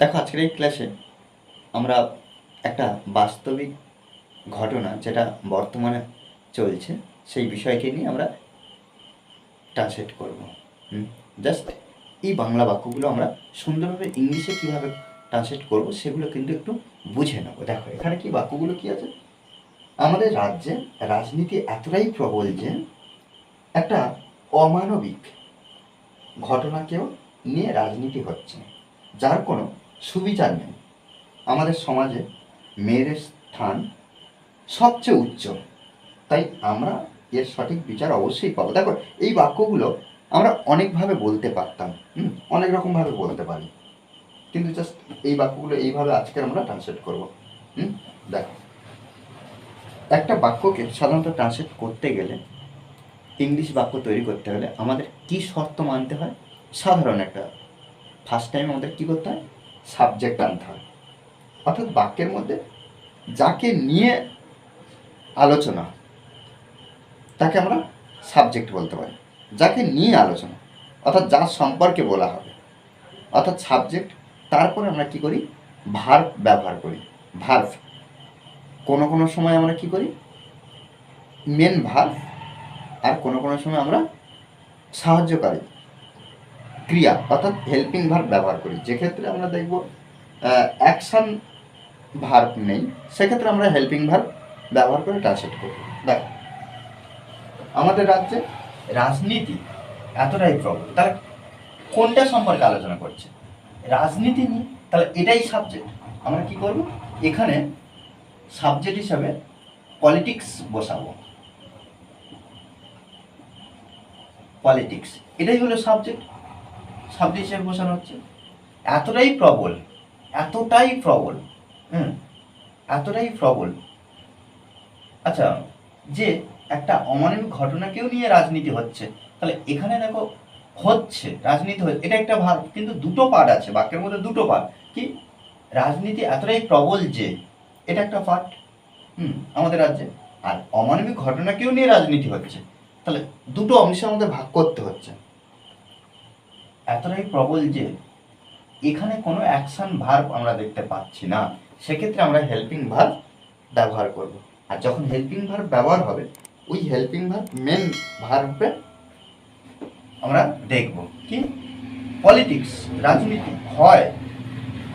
দেখো, আজকের এই ক্লাসে আমরা একটা বাস্তবিক ঘটনা যেটা বর্তমানে চলছে, সেই বিষয়কে নিয়ে আমরা ট্রান্সলেট করব। জাস্ট এই বাংলা বাক্যগুলো আমরা সুন্দরভাবে ইংলিশে কীভাবে ট্রান্সলেট করব, সেগুলো কিন্তু একটু বুঝে নেব। দেখো, এখানে কি বাক্যগুলো কি আছে? আমাদের রাজ্যে রাজনীতি এতটাই প্রবল যে একটা অমানবিক ঘটনাকেও নিয়ে রাজনীতি হচ্ছে। যার কোনো সুবিচার নেই। আমাদের সমাজে মেয়ের স্থান সবচেয়ে উচ্চ। তাই আমরা এর সঠিক বিচার অবশ্যই পাবো। দেখো, এই বাক্যগুলো আমরা অনেকভাবে বলতে পারতাম, হুম? অনেক রকমভাবে বলতে পারি। কিন্তু জাস্ট এই বাক্যগুলো এইভাবে আজকে আমরা ট্রান্সলেট করব, হুম? দেখো, একটা বাক্যকে সাধারণত ট্রান্সলেট করতে গেলে ইংলিশ বাক্য তৈরি করতে হলে আমাদের কি শর্ত মানতে হয়? সাধারণ একটা ফার্স্ট টাইম আমাদের কী করতে হয়? সাবজেক্ট আনতে হয়। অর্থাৎ বাক্যের মধ্যে যাকে নিয়ে আলোচনা, তাকে আমরা সাবজেক্ট বলতে পারি। যাকে নিয়ে আলোচনা, অর্থাৎ যার সম্পর্কে বলা হবে। অর্থাৎ সাবজেক্ট তারপরে আমরা কি করি? ভার্ব ব্যবহার করি। ভার্ভ কোনো কোনো সময় আমরা কি করি? মেন ভার্ভ আর কোনো কোনো সময় আমরা সাহায্যকারী। ক্রিয়া, অর্থাৎ হেল্পিং ভার্ব ব্যবহার করি। যেক্ষেত্রে আমরা দেখব অ্যাকশন ভার্ব নেই, সেক্ষেত্রে আমরা হেল্পিং ভার্ব ব্যবহার করে ট্রান্সলেট করব। দেখো, আমাদের রাজ্যে রাজনীতি এতটাই প্রবল তাহলে কোনটা সম্পর্কে আলোচনা করছে? রাজনীতি নিয়ে? তাহলে এটাই সাবজেক্ট আমরা কি করব? এখানে সাবজেক্ট হিসাবে পলিটিক্স বসাবো। পলিটিক্স এটাই হলো সাবজেক্ট সাবজেক্ট হিসেবে হচ্ছে। এতটাই প্রবল এতটাই প্রবল, হুম, এতটাই প্রবল। আচ্ছা যে একটা অমানবিক ঘটনাকেও নিয়ে রাজনীতি হচ্ছে, তাহলে এখানে দেখো হচ্ছে, রাজনীতি হচ্ছে, এটা একটা ভাব কিন্তু দুটো পার্ট আছে, বাক্যের মধ্যে দুটো পার্ট কি? রাজনীতি এতটাই প্রবল যে, এটা একটা পার্ট হুম, আমাদের রাজ্যে। আর অমানবিক ঘটনাকেও নিয়ে রাজনীতি হচ্ছে, তাহলে দুটো অংশের মধ্যে ভাগ করতে হচ্ছে। এতটাই প্রবল যে এখানে কোনো অ্যাকশন ভার্ব আমরা দেখতে পাচ্ছি না। সেক্ষেত্রে আমরা হেল্পিং ভার্ব ব্যবহার করব। আর যখন হেল্পিং ভার্ব ব্যবহার হবে, ওই হেল্পিং ভার্ব মেন ভার্বে আমরা দেখব কি? পলিটিক্স রাজনীতি, হয়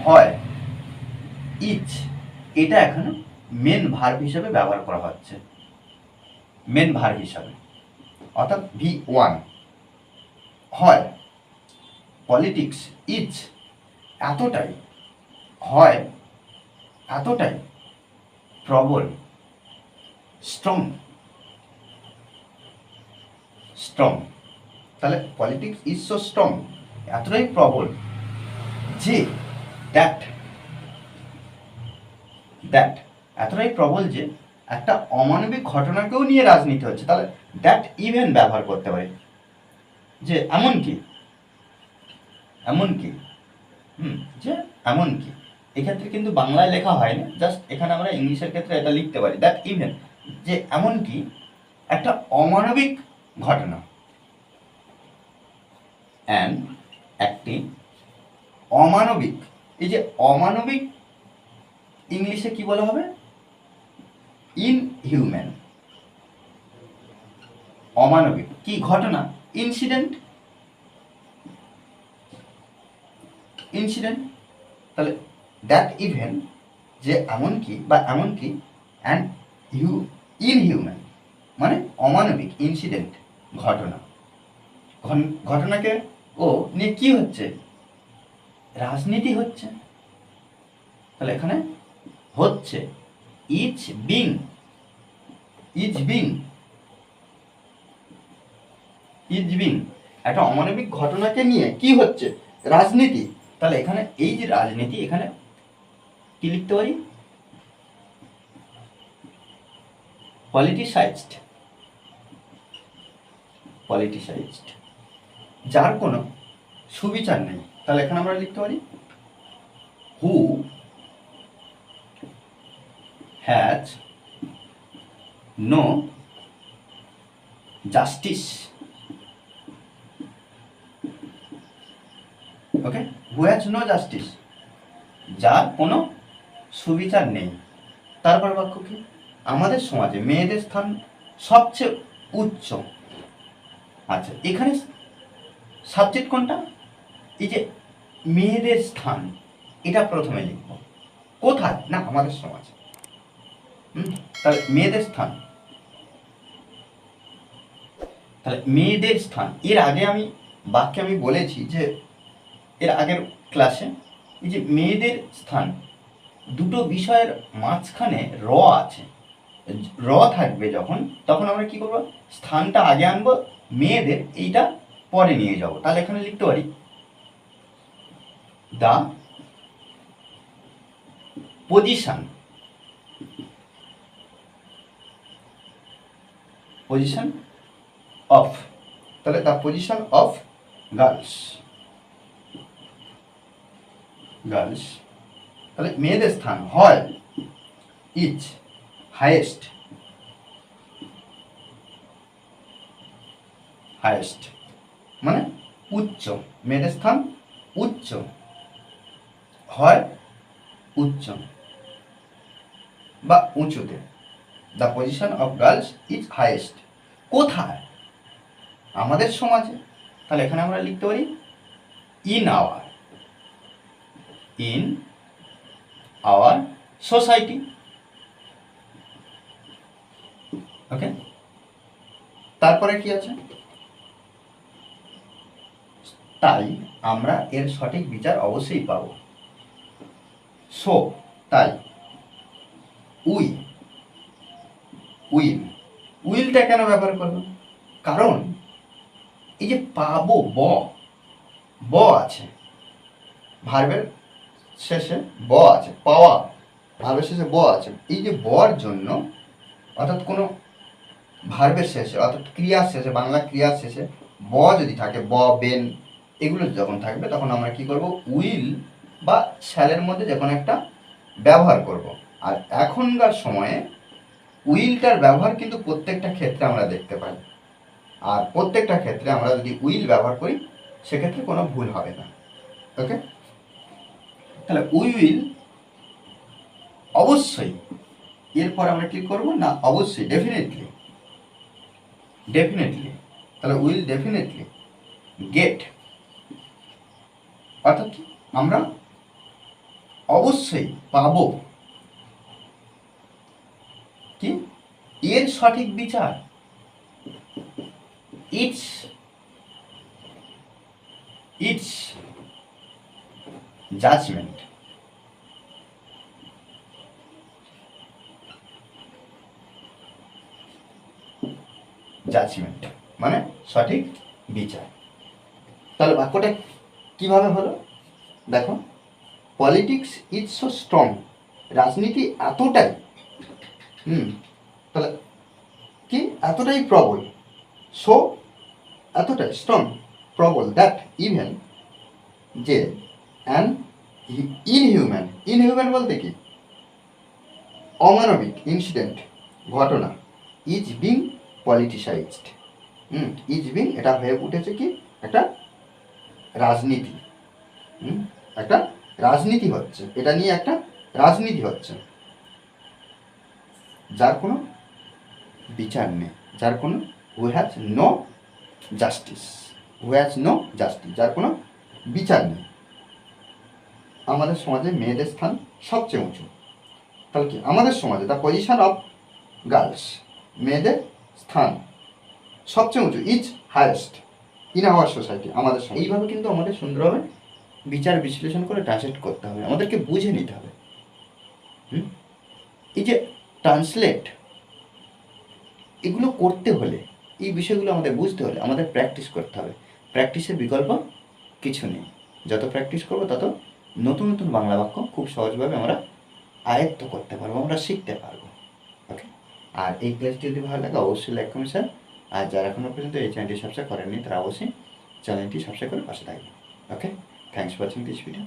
হয় ইচ এটা এখানে মেন ভার্ব হিসাবে ব্যবহার করা হচ্ছে। মেন ভার্ব হিসাবে। অর্থাৎ ভি ওয়ান হয় পলিটিক্স ইজ এতটাই, হয় এতটাই প্রবল স্ট্রং স্ট্রং তাহলে পলিটিক্স ইজ সো স্ট্রং এতটাই প্রবল যে দ্যাট দ্যাট এতটাই প্রবল যে একটা অমানবিক ঘটনাকেও নিয়ে রাজনীতি হচ্ছে। তাহলে দ্যাট ইভেন ব্যবহার করতে পারি। যে এমন কি এমন কি হুম, যে এমনকি, এক্ষেত্রে কিন্তু বাংলায় লেখা হয়নি জাস্ট এখানে আমরা ইংলিশের ক্ষেত্রে এটা লিখতে পারি। দ্যাট ইভেন যে এমনকি একটা অমানবিক ঘটনা অ্যান্ড একটি অমানবিক, এই যে অমানবিক ইংলিশে কি বলা হবে? ইনহিউম্যান অমানবিক, কি ঘটনা? ইনসিডেন্ট ইনসিডেন্ট তাহলে দ্যাট ইভেন্ট যে এমন কি বা এমন কি অ্যান্ড ইউ ইনহিউম্যান মানে অমানবিক ইনসিডেন্ট ঘটনা। ঘটনাকে ও নিয়ে কি হচ্ছে? রাজনীতি হচ্ছে। তাহলে এখানে হচ্ছে। Each being is being is being একটা অমানবিক ঘটনাকে নিয়ে কি হচ্ছে? রাজনীতি। তাহলে এখানে এই যে রাজনীতি, এখানে কি লিখতে পারি? পলিটিসাইজড পলিটিসাইজড যার কোনো সুবিচার নেই। তাহলে এখানে আমরা লিখতে পারি who has no justice okay who has no justice যার কোনো সুবিচার নেই। তারপর বাক্য কি? আমাদের সমাজে মেয়েদের স্থান সবচেয়ে উচ্চ। আচ্ছা এখানে সাবজেক্ট কোনটা? এই যে মেয়েদের স্থান, এটা প্রথমে লিখব। কোথায়? না, আমাদের সমাজে। হুম, তাহলে মেয়েদের স্থান। তাহলে মেয়েদের স্থান, এর আগে আমি বাক্যে আমি বলেছি যে এর আগের ক্লাসে এই যে মেয়েদের স্থান, দুটো বিষয়ের মাঝখানে র আছে। র থাকবে যখন, তখন আমরা কি করব? স্থানটা আগে আনব, মেয়েদের এইটা পরে নিয়ে যাব। তাহলে এখানে লিখতে পারি দা পজিশন পজিশন অফ তাহলে the position of girls girls, তাহলে মেয়েদের স্থান হয় ইজ হায়েস্ট হায়েস্ট মানে উচ্চ, মেয়েদের স্থান উচ্চ, হয় উচ্চ বা উঁচুতে। The position of girls is highest কোথায়? আমাদের সমাজে। তাহলে এখানে আমরা লিখতে পারি in our in our society okay তারপরে কি আছে? তাই আমরা এর সঠিক বিচার অবশ্যই পাব। সো তাই। উই। উইল। উইলটা কেন ব্যবহার করব? কারণ এই যে পাবো ব ব আছে। ভার্বের শেষে ব আছে, পাওয়া। ভার্বের শেষে ব আছে। এই যে বর জন্য, অর্থাৎ কোনো ভার্বের শেষে, অর্থাৎ ক্রিয়ার শেষে, বাংলা ক্রিয়ার শেষে ব যদি থাকে, ব, বেন, এগুলো যখন থাকবে, তখন আমরা কি করব? উইল বা শ্যালের মধ্যে যে কোনো একটা ব্যবহার করব। আর এখনকার সময়ে উইলটার ব্যবহার কিন্তু প্রত্যেকটা ক্ষেত্রে আমরা দেখতে পাই। আর প্রত্যেকটা ক্ষেত্রে আমরা যদি উইল ব্যবহার করি, সেক্ষেত্রে কোনো ভুল হবে না। ওকে? তাহলে উই উইল অবশ্যই, এরপর আমরা কি করব? না, অবশ্যই ডেফিনেটলি ডেফিনেটলি তাহলে উইল ডেফিনেটলি গেট অর্থাৎ আমরা অবশ্যই পাব। কি? এর সঠিক বিচার ইটস ইটস জাজমেন্ট জাজমেন্ট মানে সঠিক বিচার। তাহলে বাক্যটা কীভাবে হলো? দেখো পলিটিক্স ইজ সো স্ট্রং রাজনীতি এতটাই, হুম, তাহলে কি? এতটাই প্রবল সো এতটাই স্ট্রং প্রবল দ্যাট ইভেন যে অ্যান ইনহিউম্যান। ইনহিউম্যান বলতে কি? অমানবিক ইনসিডেন্ট ঘটনা। Is being politicised hmm is being এটা হয়ে উঠেছে কি? একটা রাজনীতি। হুম, একটা রাজনীতি হচ্ছে। এটা নিয়ে একটা রাজনীতি হচ্ছে। যার কোনো বিচার নেই। যার কোনো who has no justice who has no justice যার কোনো বিচার নেই। আমাদের সমাজে মেয়েদের স্থান সবচেয়ে উঁচু। তাহলে কি? আমাদের সমাজে দ্য পজিশন অফ গার্লস মেয়েদের স্থান সবচেয়ে উঁচু is highest in our society আমাদের এইভাবে কিন্তু আমাদের সুন্দরভাবে বিচার বিশ্লেষণ করে ট্রান্সলেট করতে হবে, আমাদেরকে বুঝে নিতে হবে? এই যে ট্রান্সলেট এগুলো করতে হলে, এই বিষয়গুলো আমাদের বুঝতে হলে আমাদের প্র্যাকটিস করতে হবে। প্র্যাকটিসের বিকল্প কিছু নেই। যত প্র্যাকটিস করব তত নতুন নতুন বাংলা বাক্য খুব সহজভাবে আমরা আয়ত্ত করতে পারব, আমরা শিখতে পারব। ওকে আর এই ক্লাসটি যদি ভালো লাগে, অবশ্যই লাইক কমেন্ট স্যার আর যারা এখনও পর্যন্ত এই চ্যানেলটি সাবস্ক্রাইব করেননি, তারা অবশ্যই চ্যানেলটি সাবস্ক্রাইব করে পাশে থাকবে okay thanks for watching this video